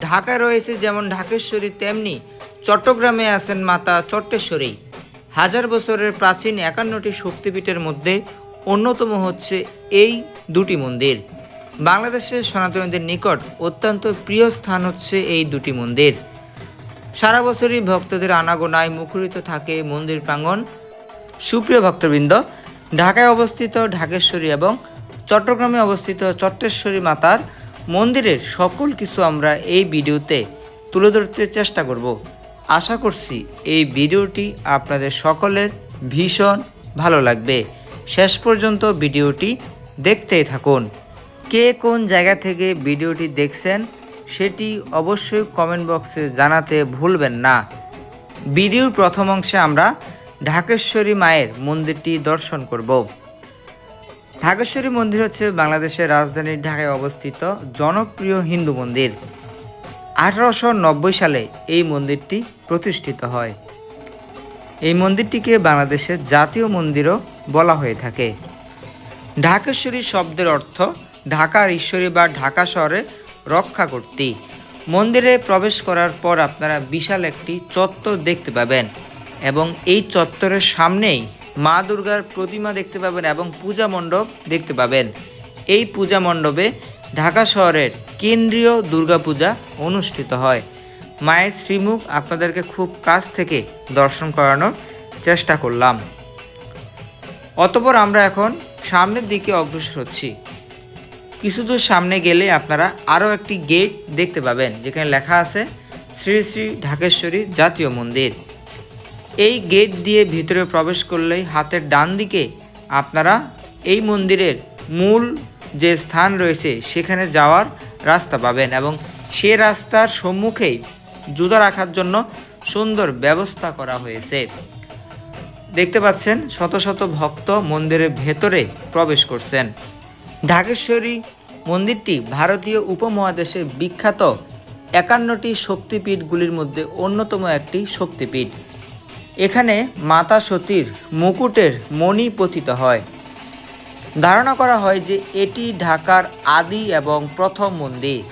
ঢাকায় রয়েছে যেমন ঢাকেশ্বরী, তেমনি চট্টগ্রামে আছেন মাতা চট্টেশ্বরী। হাজার বছরের প্রাচীন একান্নটি শক্তিপীঠের মধ্যে অন্যতম হচ্ছে এই দুটি মন্দির। বাংলাদেশের সনাতনীদের নিকট অত্যন্ত প্রিয় স্থান হচ্ছে এই দুটি মন্দির। সারা বছরই ভক্তদের আনাগোনায় মুখরিত থাকে মন্দির প্রাঙ্গণ। সুপ্রিয় ভক্তবৃন্দ, ঢাকায় অবস্থিত ঢাকেশ্বরী এবং চট্টগ্রামে অবস্থিত চট্টেশ্বরী মাতার মন্দিরের সকল কিছু আমরা এই ভিডিওতে তুলে ধরতে চেষ্টা করব। আশা করছি এই ভিডিওটি আপনাদের সকলের ভীষণ ভালো লাগবে। শেষ পর্যন্ত ভিডিওটি দেখতেই থাকুন। কে কোন জায়গা থেকে ভিডিওটি দেখছেন সেটি অবশ্যই কমেন্ট বক্সে জানাতে ভুলবেন না। ভিডিওর প্রথম অংশে আমরা ঢাকেশ্বরী মায়ের মন্দিরটি দর্শন করব। ঢাকেশ্বরী মন্দির হচ্ছে বাংলাদেশের রাজধানী ঢাকায় অবস্থিত জনপ্রিয় হিন্দু মন্দির। আঠারোশো নব্বই সালে এই মন্দিরটি প্রতিষ্ঠিত হয়। এই মন্দিরটিকে বাংলাদেশের জাতীয় মন্দিরও বলা হয়ে থাকে। ঢাকেশ্বরী শব্দের অর্থ ঢাকার ঈশ্বরী বা ঢাকা শহরে রক্ষা করতে মন্দিরে প্রবেশ করার পর আপনারা বিশাল একটি চত্বর দেখতে পাবেন এবং এই চত্বরের সামনেই মা দুর্গার প্রতিমা দেখতে পাবেন এবং পূজা মণ্ডপ দেখতে পাবেন। এই পূজা মণ্ডপে ঢাকা শহরের কেন্দ্রীয় দুর্গাপূজা অনুষ্ঠিত হয়। মায়ের শ্রীমুখ আপনাদেরকে খুব কাছ থেকে দর্শন করানোর চেষ্টা করলাম। অতপর আমরা এখন সামনের দিকে অগ্রসর হচ্ছি। কিছু দূর সামনে গেলে আপনারা আরও একটি গেট দেখতে পাবেন, যেখানে লেখা আছে শ্রী শ্রী ঢাকেশ্বরী জাতীয় মন্দির। এই গেট দিয়ে ভিতরে প্রবেশ করলেই হাতের ডান দিকে আপনারা এই মন্দিরের মূল যে স্থান রয়েছে, সেখানে যাওয়ার রাস্তা পাবেন এবং সে রাস্তার সম্মুখেই জুতা রাখার জন্য সুন্দর ব্যবস্থা করা হয়েছে। দেখতে পাচ্ছেন, শত শত ভক্ত মন্দিরের ভেতরে প্রবেশ করছেন। ঢাকেশ্বরী মন্দিরটি ভারতীয় উপমহাদেশের বিখ্যাত একান্নটি শক্তিপীঠগুলির মধ্যে অন্যতম একটি শক্তিপীঠ। এখানে মাতা সতীর মুকুটের মণি পতিত হয়। ধারণা করা হয় যে এটি ঢাকার আদি এবং প্রথম মন্দির।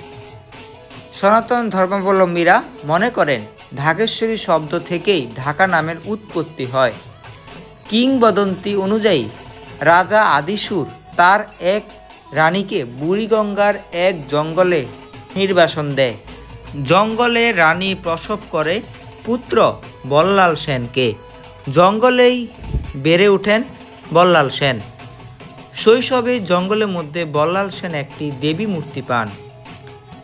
সনাতন ধর্মাবলম্বীরা মনে করেন ঢাকেশ্বরী শব্দ থেকেই ঢাকা নামের উৎপত্তি হয়। কিংবদন্তি অনুযায়ী রাজা আদিসুর তার এক রানীকে বুড়িগঙ্গার এক জঙ্গলে নির্বাসন দেয়। জঙ্গলে রানী প্রসব করে পুত্র বল্লাল সেনকে। জঙ্গলেই বেড়ে ওঠেন বল্লাল সেন। শৈশবে জঙ্গলের মধ্যে বল্লাল সেন একটি দেবী মূর্তি পান।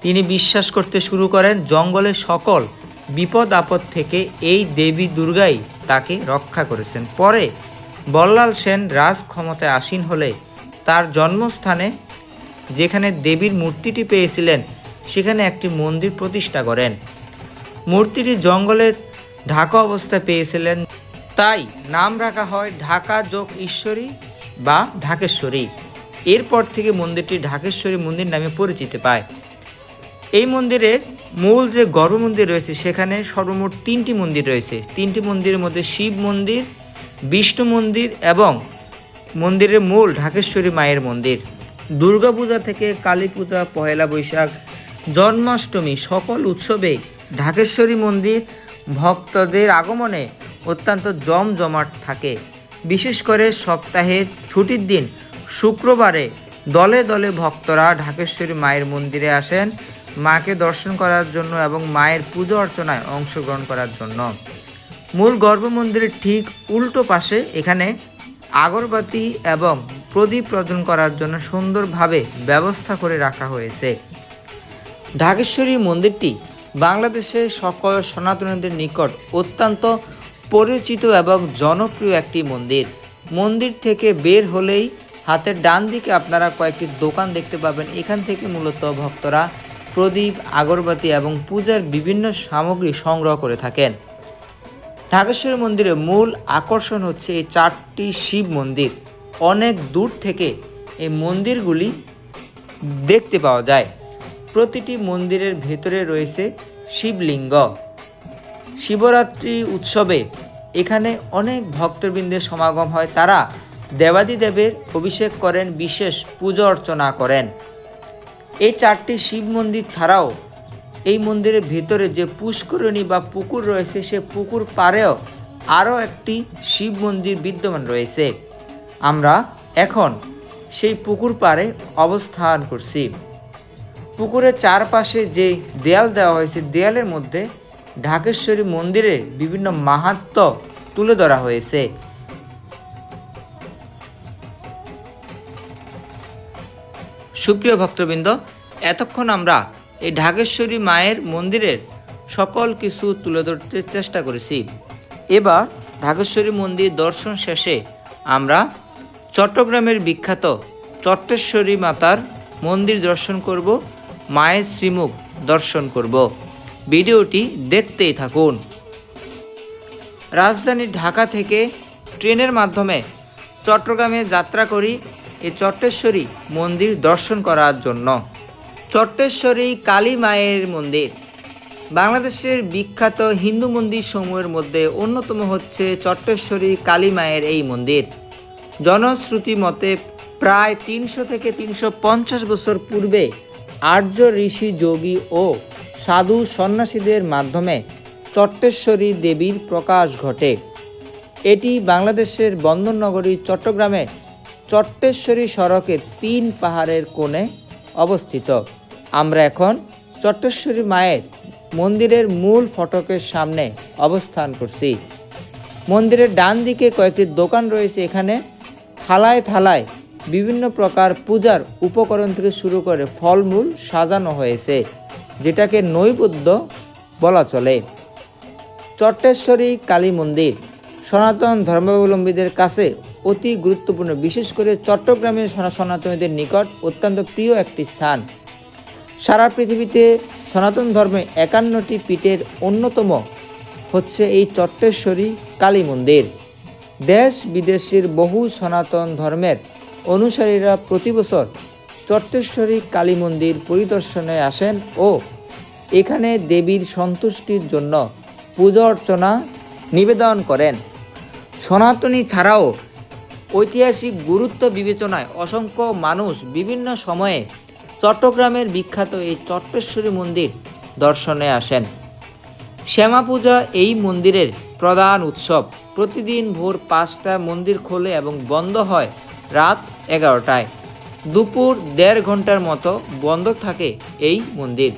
তিনি বিশ্বাস করতে শুরু করেন জঙ্গলের সকল বিপদ আপদ থেকে এই দেবী দুর্গাই তাকে রক্ষা করেছেন। পরে বল্লাল সেন রাজ ক্ষমতায় আসীন হলে তার জন্মস্থানে যেখানে দেবীর মূর্তিটি পেয়েছিলেন, সেখানে একটি মন্দির প্রতিষ্ঠা করেন। মূর্তিটি জঙ্গলে ঢাকা অবস্থায় পেয়েছিলেন। তাই নাম রাখা হয় ঢাকা যোগ ঈশ্বরী বা ঢাকেশ্বরী। এরপর থেকে মন্দিরটি ঢাকেশ্বরী মন্দির নামে পরিচিতি পায়। এই মন্দিরের মূল যে গর্ভ মন্দির রয়েছে, সেখানে সর্বমোট তিনটি মন্দির রয়েছে। তিনটি মন্দিরের মধ্যে শিব মন্দির, বিষ্ণু মন্দির এবং মন্দিরের মূল ঢাকেশ্বরী মায়ের মন্দির। দুর্গাপূজা থেকে কালী পূজা পহেলা বৈশাখ, জন্মাষ্টমী সকল উৎসবে ঢাকেশ্বরী মন্দির ভক্তদের আগমনে অত্যন্ত জমজমাট থাকে। বিশেষ করে সপ্তাহের ছুটির দিন, শুক্রবারে দলে দলে ভক্তরা ঢাকেশ্বরী মায়ের মন্দিরে আসেন, মাকে দর্শন করার জন্য এবং মায়ের পুজো অর্চনায় অংশগ্রহণ করার জন্য। মূল গর্ভ মন্দিরের ঠিক উল্টো পাশে এখানে আগরবাতি এবং প্রদীপ প্রজন করার জন্য সুন্দরভাবে ব্যবস্থা করে রাখা হয়েছে। ঢাকেশ্বরী মন্দিরটি বাংলাদেশের সকল সনাতনীদের নিকট অত্যন্ত পরিচিত এবং জনপ্রিয় একটি মন্দির। মন্দির থেকে বের হলেই হাতের ডান দিকে আপনারা কয়েকটি দোকান দেখতে পাবেন। এখান থেকে মূলত ভক্তরা প্রদীপ, আগরবাতি এবং পূজার বিভিন্ন সামগ্রী সংগ্রহ করে থাকেন। ঢাকেশ্বরী মন্দিরের মূল আকর্ষণ হচ্ছে এই চারটি শিব মন্দির। অনেক দূর থেকে এই মন্দিরগুলি দেখতে পাওয়া যায়। প্রতিটি মন্দিরের ভেতরে রয়েছে শিবলিঙ্গ। শিবরাত্রি উৎসবে এখানে অনেক ভক্তবৃন্দের সমাগম হয়। তারা দেবাদিদেবের অভিষেক করেন, বিশেষ পুজো অর্চনা করেন। এই চারটি শিব মন্দির ছাড়াও এই মন্দিরের ভেতরে যে পুষ্করণী বা পুকুর রয়েছে, সে পুকুর পাড়েও আরও একটি শিব মন্দির বিদ্যমান রয়েছে। আমরা এখন সেই পুকুর পাড়ে অবস্থান করছি। পুকুরের চারপাশে যে দেয়াল দেওয়া হয়েছে, দেয়ালের মধ্যে ঢাকেশ্বরী মন্দিরের বিভিন্ন মাহাত্ম্য তুলে ধরা হয়েছে। সুপ্রিয় ভক্তবৃন্দ, এতক্ষণ আমরা এই ঢাকেশ্বরী মায়ের মন্দিরের সকল কিছু তুলে ধরতে চেষ্টা করেছি। এবার ঢাকেশ্বরী মন্দির দর্শন শেষে আমরা চট্টগ্রামের বিখ্যাত চট্টেশ্বরী মাতার মন্দির দর্শন করব। মায়ের শ্রীমুখ দর্শন করব। ভিডিওটি দেখতেই থাকুন। রাজধানী ঢাকা থেকে ট্রেনের মাধ্যমে চট্টগ্রামে যাত্রা করি এই চট্টেশ্বরী মন্দির দর্শন করার জন্য। চট্টেশ্বরী কালী মায়ের মন্দির। বাংলাদেশের বিখ্যাত হিন্দু মন্দির সমূহের মধ্যে অন্যতম হচ্ছে চট্টেশ্বরী কালী মায়ের এই মন্দির। জনশ্রুতি মতে প্রায় তিনশো থেকে তিনশো পঞ্চাশ বছর পূর্বে আর্য ঋষি যোগী ও সাধু সন্ন্যাসীদের মাধ্যমে চট্টেশ্বরী দেবীর প্রকাশ ঘটে। এটি বাংলাদেশের বন্দরনগরী, চট্টগ্রামে চট্টেশ্বরী সড়কের তিন পাহাড়ের কোণে অবস্থিত। আমরা এখন চট্টেশ্বরী মায়ের মন্দিরের মূল ফটকের সামনে অবস্থান করছি। মন্দিরের ডান দিকে কয়েকটি দোকান রয়েছে এখানে। থালায় থালায় বিভিন্ন প্রকার পূজার উপকরণ থেকে শুরু করে ফলমূল সাজানো হয়েছে, যেটাকে নৈবেদ্য বলা চলে। চট্টেশ্বরী কালী মন্দির, সনাতন ধর্মাবলম্বীদের কাছে অতি গুরুত্বপূর্ণ, বিশেষ করে চট্টগ্রামের সনা- সনাতনীদের নিকট অত্যন্ত প্রিয় একটি স্থান। সারা পৃথিবীতে সনাতন ধর্মে একান্নটি পীঠের অন্যতম হচ্ছে এই চট্টেশ্বরী কালী মন্দির। দেশ বিদেশের বহু সনাতন ধর্মের অনুসারীরা প্রতি বছর চট্টেশ্বরী কালী মন্দির পরিদর্শনে আসেন ও এখানে দেবীর সন্তুষ্টির জন্য পূজা অর্চনা নিবেদন করেন। সনাতনী ছাড়াও ঐতিহাসিক গুরুত্ব বিবেচনায় অসংখ্য মানুষ বিভিন্ন সময়ে চট্টগ্রামের বিখ্যাত এই চট্টেশ্বরী মন্দির দর্শনে আসেন। শ্যামা পূজা এই মন্দিরের প্রধান উৎসব। প্রতিদিন ভোর পাঁচটা মন্দির খোলে এবং বন্ধ হয় রাত এগারোটায়। দুপুর দেড় ঘণ্টার মতো বন্ধ থাকে এই মন্দির।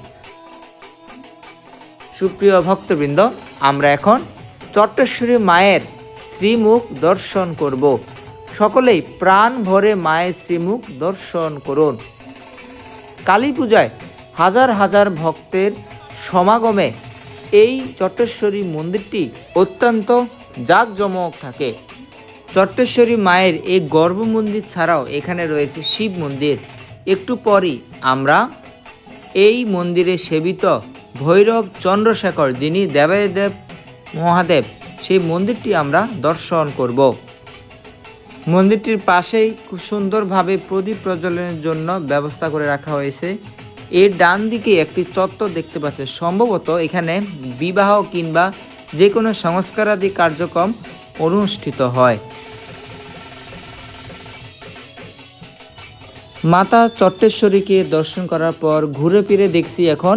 সুপ্রিয় ভক্তবৃন্দ, আমরা এখন চট্টেশ্বরী মায়ের শ্রীমুখ দর্শন করব। সকলেই প্রাণ ভরে মায়ের শ্রীমুখ দর্শন করুন। কালী পূজায় হাজার হাজার ভক্তের সমাগমে এই চট্টেশ্বরী মন্দিরটি অত্যন্ত জাঁকজমক থাকে। চট্টেশ্বরী মায়ের এই গর্ভ মন্দির ছাড়াও এখানে রয়েছে শিব মন্দির। একটু পরই আমরা এই মন্দিরে সেবিত ভৈরব চন্দ্রশেখর যিনি দেবাদেব মহাদেব, সেই মন্দিরটি আমরা দর্শন করব। মন্দিরটির পাশেই খুব সুন্দরভাবে প্রদীপ প্রজ্বলনের জন্য ব্যবস্থা করে রাখা হয়েছে। এর ডান দিকে একটি চত্বর দেখতে পাচ্ছে সম্ভবত এখানে বিবাহ কিংবা যে কোনো সংস্কারাদি কার্যক্রম অনুষ্ঠিত হয়। মাতা চট্টেশ্বরীকে দর্শন করার পর ঘুরে ফিরে দেখছি এখন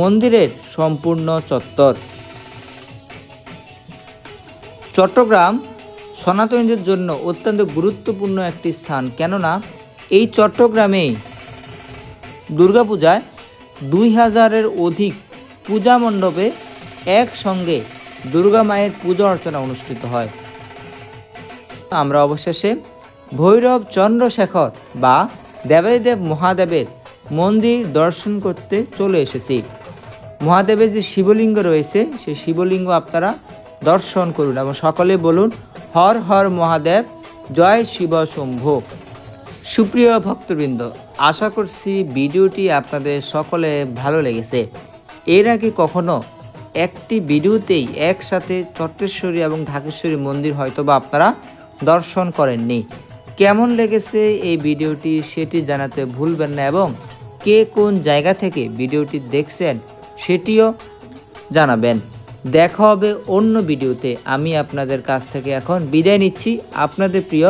মন্দিরের সম্পূর্ণ চত্বর। চট্টগ্রাম সনাতনীদের জন্য অত্যন্ত গুরুত্বপূর্ণ একটি স্থান, কেননা এই চট্টগ্রামেই দুর্গাপূজায় দুই হাজারের অধিক পূজা মণ্ডপে একসঙ্গে দুর্গা মায়ের পূজা অর্চনা অনুষ্ঠিত হয়। আমরা অবশেষে ভৈরব চন্দ্রশেখর বা দেবাদিদেব মহাদেবের মন্দির দর্শন করতে চলে এসেছি। মহাদেবের যে শিবলিঙ্গ রয়েছে, সেই শিবলিঙ্গ আপনারা দর্শন করুন এবং সকলে বলুন, হর হর মহাদেব, জয় শিব শম্ভু। সুপ্রিয় ভক্তবৃন্দ, আশা করছি ভিডিওটি আপনাদের সকলে ভালো লেগেছে। এর আগে কখনো একটি ভিডিওতেই একসাথে চট্টেশ্বরী এবং ঢাকেশ্বরী মন্দির হয়তোবা আপনারা দর্শন করেননি। কেমন লেগেছে এই ভিডিওটি সেটি জানাতে ভুলবেন না এবং কে কোন জায়গা থেকে ভিডিওটি দেখছেন সেটিও জানাবেন। দেখা হবে অন্য ভিডিওতে। আমি আপনাদের কাছ থেকে এখন বিদায় নিচ্ছি। আপনাদের প্রিয়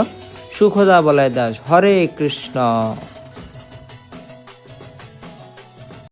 সুখদা বলয় দাস। হরে কৃষ্ণ।